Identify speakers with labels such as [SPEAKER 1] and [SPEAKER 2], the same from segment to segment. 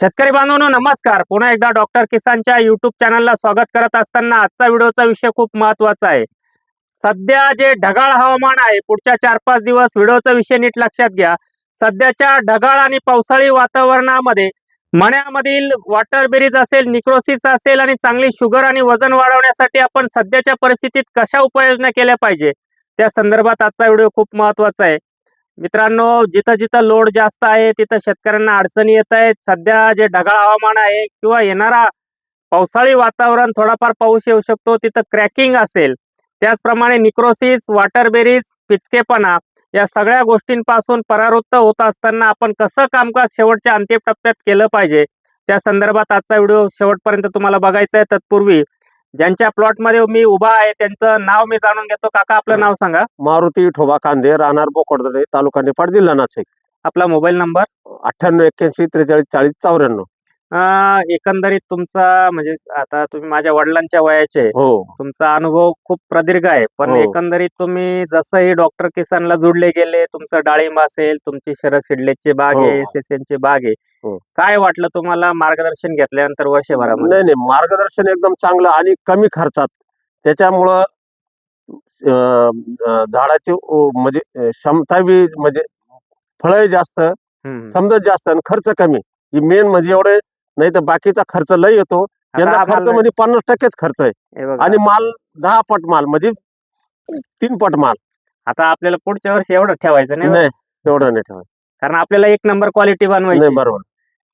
[SPEAKER 1] शेतकरी बांधवांनो नमस्कार. पुन्हा एकदा डॉक्टर किसानच्या युट्यूब चॅनलला स्वागत करत असताना आजचा व्हिडिओचा विषय खूप महत्त्वाचा आहे. सध्या जे ढगाळ हवामान आहे पुढच्या चार पाच दिवस व्हिडिओचा विषय नीट लक्षात घ्या. सध्याच्या ढगाळ आणि पावसाळी वातावरणामध्ये मण्यामधील वॉटर बेरीज असेल निक्रोसिस असेल आणि चांगली शुगर आणि वजन वाढवण्यासाठी आपण सध्याच्या परिस्थितीत कशा उपाययोजना केल्या पाहिजे? त्या संदर्भात आजचा व्हिडिओ खूप महत्त्वाचा आहे. मित्रांनो जिथं जिथं लोड जास्त आहे तिथं शेतकऱ्यांना अडचणी येत आहेत. सध्या जे ढगाळ हवामान आहे किंवा येणारा पावसाळी वातावरण थोडाफार पाऊस येऊ शकतो. तिथं क्रॅकिंग असेल. त्याचप्रमाणे निक्रोसिस वॉटर बेरीज पिचकेपणा या सगळ्या गोष्टींपासून परावृत्त होत असताना आपण कसं कामकाज शेवटच्या अंतिम टप्प्यात केलं पाहिजे? त्या संदर्भात आजचा व्हिडिओ शेवटपर्यंत तुम्हाला बघायचा आहे. तत्पूर्वी ज्यांच्या प्लॉटमध्ये मी उभा आहे त्यांचं नाव मी जाणून घेतो. काका आपलं नाव सांगा.
[SPEAKER 2] मारुती विठोबा कांदे राहणार बोकडदरे तालुका निफाड जिल्हा नाशिक.
[SPEAKER 1] आपला मोबाईल नंबर?
[SPEAKER 2] अठ्ठ्याण्णव एक्क्याऐंशी त्रेचाळीस चाळीस चौऱ्याण्णव.
[SPEAKER 1] अं, एकंदरीत तुमचा म्हणजे आता तुम्ही माझ्या वडिलांच्या वयाचे आहे.
[SPEAKER 2] हो.
[SPEAKER 1] तुमचा अनुभव खूप प्रदीर्घ आहे. पण
[SPEAKER 2] हो.
[SPEAKER 1] एकंदरीत तुम्ही जसंही डॉक्टर किसानला जुडले गेले तुमचं डाळिंब असेल तुमची शरद शिडलेची बाग
[SPEAKER 2] हो.
[SPEAKER 1] आहे एस ची बाग आहे
[SPEAKER 2] हो.
[SPEAKER 1] काय वाटलं तुम्हाला मार्गदर्शन घेतल्यानंतर वर्षभरामध्ये?
[SPEAKER 2] नाही नाही मार्गदर्शन एकदम चांगलं आणि कमी खर्चात. त्याच्यामुळं अं, अं, झाडाची उ- म्हणजे अं, क्षमता बी म्हणजे फळ जास्त
[SPEAKER 1] हम्म.
[SPEAKER 2] समजा जास्त आणि खर्च कमी. ही मेन म्हणजे एवढे नाही तर बाकीचा खर्च लय येतो.
[SPEAKER 1] आता
[SPEAKER 2] यंदा खर्च म्हणजे पन्नास टक्केच खर्च आहे.
[SPEAKER 1] हे बघा.
[SPEAKER 2] आणि माल दहा पट माल म्हणजे तीन पट माल.
[SPEAKER 1] आता आपल्याला पुढच्या वर्षी एवढं ठेवायचं नाही
[SPEAKER 2] एवढं नाही ठेवायचं.
[SPEAKER 1] कारण आपल्याला एक नंबर क्वालिटी बनवायची.
[SPEAKER 2] नाही बरोबर.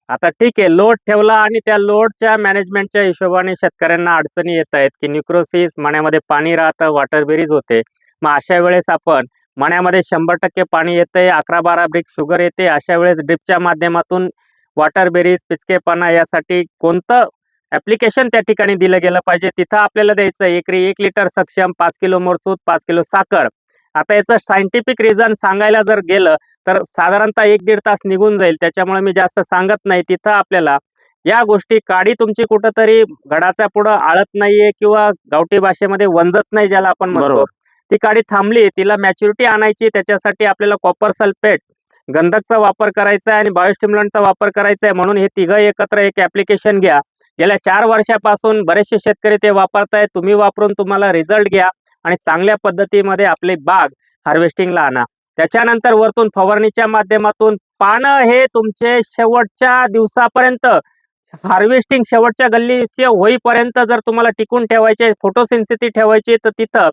[SPEAKER 1] आता ठीक आहे लोड ठेवला आणि त्या लोडच्या मॅनेजमेंटच्या हिशोबाने शेतकऱ्यांना अडचणी येत आहेत की न्यूक्रोसिस मण्यामध्ये पाणी राहतं वॉटर बेरीज होते. मग अशा वेळेस आपण मण्यामध्ये शंभर टक्के पाणी येते अकरा बारा ब्रिक शुगर येते अशा वेळेस ड्रिपच्या माध्यमातून वॉटर बेरीज पिचकेपणा यासाठी कोणतं ऍप्लिकेशन त्या ठिकाणी दिलं गेलं पाहिजे? तिथं आपल्याला द्यायचं एकरी एक लिटर सक्षम पाच किलो मोरचूत पाच किलो साखर. आता याचं सायंटिफिक रिझन सांगायला जर गेलं तर साधारणतः एक दीड तास निघून जाईल. त्याच्यामुळे मी जास्त सांगत नाही तिथं आपल्याला. या गोष्टी काडी तुमची कुठंतरी घडाच्या पुढं आळत नाहीये किंवा गावठी भाषेमध्ये वंजत नाही ज्याला आपण म्हणतो. ती काडी थांबली तिला मॅच्युरिटी आणायची त्याच्यासाठी आपल्याला कॉपर सल्फेट गंधकचा वापर करायचा आहे आणि बायोस्टिम्युलंटचा वापर करायचा आहे. म्हणून हे तिघं एकत्र एक ऍप्लिकेशन घ्या. गेल्या चार वर्षापासून बरेचसे शेतकरी ते वापरतायत. तुम्ही वापरून तुम्हाला रिझल्ट घ्या आणि चांगल्या पद्धतीमध्ये आपली बाग हार्वेस्टिंगला आणा. त्याच्यानंतर वरतून फवारणीच्या माध्यमातून पानं हे तुमचे शेवटच्या दिवसापर्यंत हार्वेस्टिंग शेवटच्या गल्लीचे होईपर्यंत जर तुम्हाला टिकून ठेवायचे फोटोसेन्सिटी ठेवायची तर तिथं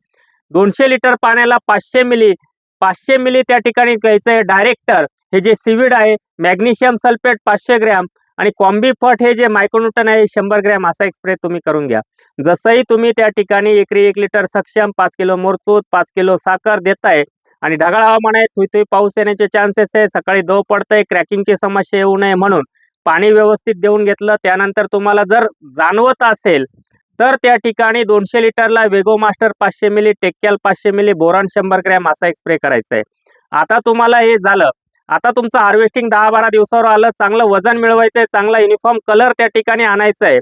[SPEAKER 1] दोनशे लिटर पाण्याला पाचशे मिली पाचशे मिली त्या ठिकाणी घ्यायचं आहे डायरेक्टर हे जे सिविड आहे मॅग्नेशियम सल्फेट पाचशे ग्रॅम आणि कॉम्बी फट हे जे मायक्रोन्यूटन आहे शंभर ग्रॅम असा एक स्प्रे तुम्ही करून घ्या. जसंही तुम्ही त्या ठिकाणी एकरी एक लिटर सक्षम पाच किलो मोरचूत पाच किलो साखर देताय आणि ढगाळ हवामान आहे थुई थुई पाऊस येण्याचे चान्सेस आहे. सकाळी दव पडतंय क्रॅकिंगची समस्या येऊ नये म्हणून पाणी व्यवस्थित देऊन घेतलं. त्यानंतर तुम्हाला जर जाणवत असेल तर त्या ठिकाणी दोनशे लिटरला वेगो मास्टर पाचशे मिली टेक्याल पाचशे मिली बोरॉन शंभर ग्रॅम असा एक स्प्रे करायचा आहे आता तुम्हाला हे झालं. आता तुमचं हार्वेस्टिंग दहा बारा दिवसावर आलं. चांगलं वजन मिळवायचं आहे चांगला युनिफॉर्म कलर त्या ठिकाणी आणायचा आहे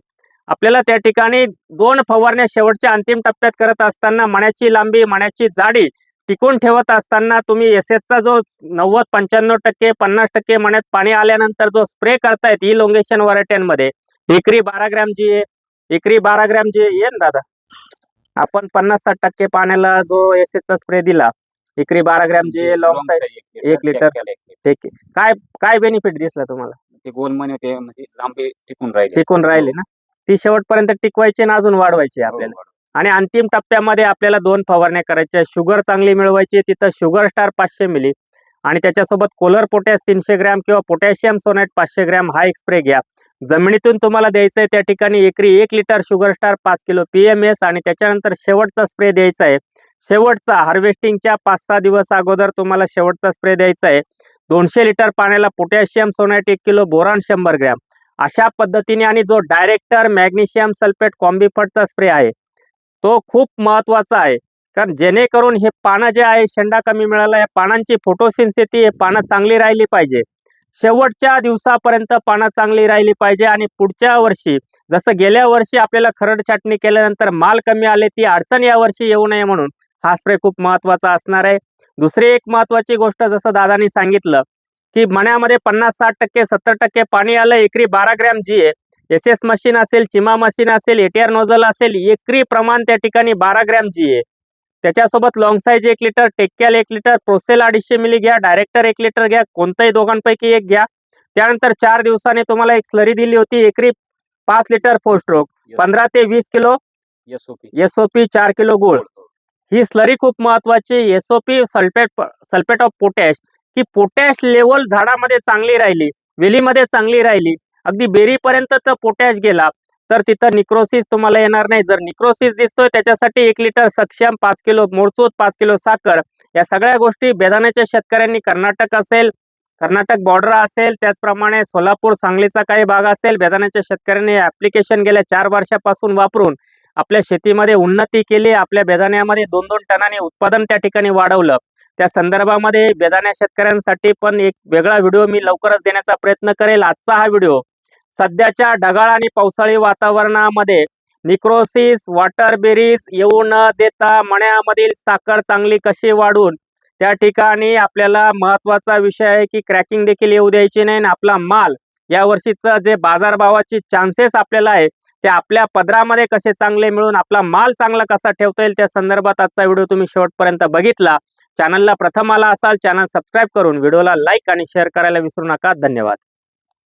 [SPEAKER 1] आपल्याला त्या ठिकाणी दोन फवारण्या शेवटच्या अंतिम टप्प्यात करत असताना मण्याची लांबी मण्याची जाडी टिकून ठेवत असताना तुम्ही एस चा जो नव्वद पंच्याण्णव टक्के पन्नास टक्के मण्यात पाणी आल्यानंतर जो स्प्रे करतायत इलोंगेशन व्हरायट्यांमध्ये एकरी बारा ग्रॅम जी आहे एकरी बारा ग्रॅम जी आहे ना दादा. आपण पन्नास साठ टक्के पाण्याला जो एस चा स्प्रे दिला एकरी बारा ग्रॅम जी आहे लॉंग साईड एक लिटर. ठीक आहे. काय काय बेनिफिट दिसला तुम्हाला?
[SPEAKER 3] ते ते म्हणजे लांबी टिकून राहिले.
[SPEAKER 1] टिकून राहिले ना? ती शेवटपर्यंत टिकवायची आणि अजून वाढवायची
[SPEAKER 3] हो,
[SPEAKER 1] आपल्याला. आणि अंतिम टप्प्यामध्ये आपल्याला दोन फवारण्या करायच्या शुगर चांगली मिळवायची तिथं शुगर स्टार पाचशे मिली. आणि त्याच्यासोबत कोलर पोटॅश तीनशे ग्रॅम किंवा पोटॅशियम सोनेट पाचशे ग्रॅम हा एक स्प्रे घ्या. जमिनीतून तुम्हाला द्यायचं आहे त्या ठिकाणी एकरी एक लिटर शुगर स्टार पाच किलो पी एम एस आणि त्याच्यानंतर शेवटचा स्प्रे द्यायचा आहे. शेवटचा हार्वेस्टिंगच्या पाच सहा दिवस अगोदर तुम्हाला शेवटचा स्प्रे द्यायचा आहे. दोनशे लिटर पाण्याला पोटॅशियम सोनाईट एक किलो बोरान शंभर ग्रॅम. अशा पद्धतीने आणि जो डायरेक्टर मॅग्नेशियम सल्फेट कॉम्बिफटचा स्प्रे आहे तो खूप महत्त्वाचा आहे. कारण जेणेकरून हे पानं जे आहे शेंडा कमी मिळाला या पानांची फोटोसिन्सिटी हे पानं चांगली राहिली पाहिजे. शेवटच्या दिवसापर्यंत पानं चांगली राहिली पाहिजे आणि पुढच्या वर्षी जसं गेल्या वर्षी आपल्याला खरड छाटणी केल्यानंतर माल कमी आले ती अडचण या वर्षी येऊ नये म्हणून हा स्प्रे खूप महत्त्वाचा असणार आहे. दुसरी एक महत्वाची गोष्ट जसं दादानी सांगितलं की मण्यामध्ये पन्नास साठ टक्के सत्तर टक्के पाणी आलं एकरी बारा ग्रॅम जी आहे एस एस मशीन असेल चिमा मशीन असेल एटीआर नोझल असेल एकरी प्रमाण त्या ठिकाणी बारा ग्रॅम जी आहे. त्याच्यासोबत लॉंग साईज एक लिटर टेक्कॅल एक लिटर प्रोसेल अडीचशे मिली घ्या डायरेक्टर एक लिटर घ्या कोणत्याही दोघांपैकी एक घ्या. त्यानंतर चार दिवसांनी तुम्हाला एक स्लरी दिली होती एकरी पाच लिटर फोर स्ट्रोक पंधरा ते वीस kilo
[SPEAKER 3] SOP
[SPEAKER 1] S O P चार किलो गुळ. ही स्लरी खूप महत्वाची S O P sulphate sulphate of potash he potash level झाडामध्ये चांगली राहिली वेलीमध्ये चांगली राहिली. अगदी बेरीपर्यंत तर पोटॅश गेला. तर तिथं निक्रोसिस तुम्हाला येणार नाही. जर निक्रोसिस दिसतोय त्याच्यासाठी एक लिटर सक्षम पाच किलो मोरचूत पाच किलो साखर या सगळ्या गोष्टी बेदाण्याच्या शेतकऱ्यांनी कर्नाटक असेल कर्नाटक बॉर्डर असेल त्याचप्रमाणे सोलापूर सांगलीचा काही भाग असेल बेदाण्याच्या शेतकऱ्यांनी ऍप्लिकेशन गेल्या चार वर्षापासून वापरून आपल्या शेतीमध्ये उन्नती केली आपल्या बेदाण्यामध्ये दोन दोन टनाने उत्पादन त्या ठिकाणी वाढवलं. त्या संदर्भामध्ये बेदाण्या शेतकऱ्यांसाठी पण एक वेगळा व्हिडिओ मी लवकरच देण्याचा प्रयत्न करेल. आजचा हा व्हिडिओ सध्याच्या ढगाळ आणि पावसाळी वातावरणामध्ये निक्रोसिस वॉटर बेरीज येऊ न देता मण्यामधील साखर चांगली कशी वाढून त्या ठिकाणी आपल्याला महत्त्वाचा विषय आहे की क्रॅकिंग देखील येऊ द्यायची नाही आणि आपला माल या वर्षीचं जे बाजारभावाची चान्सेस आपल्याला आहे ते आपल्या पदरामध्ये कसे चांगले मिळून आपला माल चांगला कसा ठेवता येईल त्या संदर्भात आजचा व्हिडिओ तुम्ही शेवटपर्यंत बघितला. चॅनलला प्रथम आला असाल चॅनल सबस्क्राईब करून व्हिडिओला लाईक आणि शेअर करायला विसरू नका. धन्यवाद.